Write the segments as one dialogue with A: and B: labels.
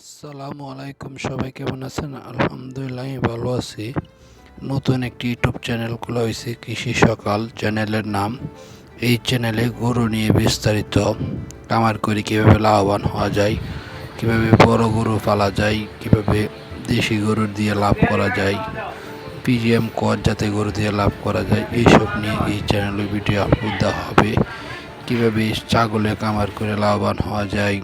A: আসসালামু আলাইকুম, সবাই কেমন আছেন? আলহামদুলিল্লাহ, আমি ভালো আছি। নতুন একটি ইউটিউব চ্যানেল খোলা হয়েছে, কৃষি সকাল চ্যানেলের নাম। এই চ্যানেলে গরু নিয়ে বিস্তারিত, কামার করে কীভাবে লাভবান হওয়া যায়, কীভাবে বড় গরু পালা যায়, কীভাবে দেশি গরু দিয়ে লাভ করা যায়, পিজিএম কর যাতে গরু দিয়ে লাভ করা যায়, এইসব নিয়ে এই চ্যানেলে ভিডিও আপলোড দেওয়া হবে। কীভাবে ছাগলে কামার করে লাভবান হওয়া যায়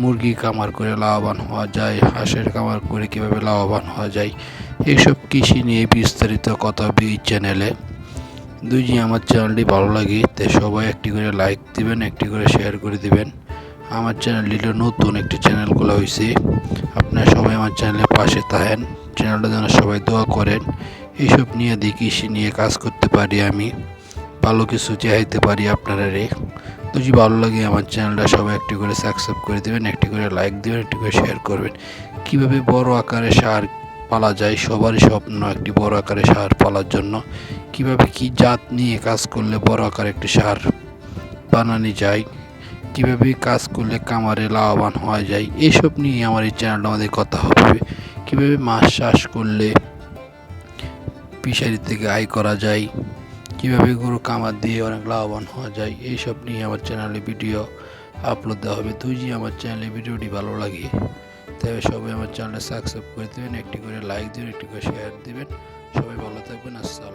A: মুরগি কামার করে লাভবান হওয়া যায়, হাঁসের কামার করে কীভাবে লাভবান হওয়া যায়, এইসব কৃষি নিয়ে বিস্তারিত কথা এই চ্যানেলে। দুই যে আমার চ্যানেলটি ভালো লাগে, তাই সবাই একটি করে লাইক দিবেন, একটি করে শেয়ার করে দিবেন। আমার চ্যানেলটি নতুন একটি চ্যানেল খোলা হয়েছে আপনারা সবাই আমার চ্যানেলের পাশে থাকেন, চ্যানেলটা যেন সবাই দোয়া করেন। এইসব নিয়ে দিয়ে কৃষি নিয়ে কাজ করতে পারি আমি, ভালো কিছু চাইতে পারি আপনারা রে। যদি ভালো লাগে, আমার চ্যানেলটা সবাই একটি করে সাবস্ক্রাইব করে দেবেন, একটি করে লাইক দেবেন, একটি করে শেয়ার করবেন। কীভাবে বড় আকারে সার পালা যায়, সবারই স্বপ্ন একটি বড় আকারে সার পালার জন্য। কীভাবে কি জাত নিয়ে কাজ করলে বড় আকারে একটি সার বানানো যায়, কীভাবে কাজ করলে কামারে লাভবান হওয়া যায় এইসব নিয়ে আমার এই চ্যানেলটা আমাদের কথা হবে। কীভাবে মাছ চাষ করলে ফিশারি থেকে আয় করা যায় কীভাবে গরু কামার দিয়ে অনেক লাভবান হওয়া যায়, এইসব নিয়ে আমার চ্যানেলে ভিডিও আপলোড দেওয়া হবে। তুই যে আমার চ্যানেলে ভিডিওটি ভালো লাগে তাই সবাই আমার চ্যানেলে সাবস্ক্রাইব করে দেবেন, একটি করে লাইক দেবেন, একটি করে শেয়ার দেবেন। সবাই ভালো থাকবেন, আসসালামু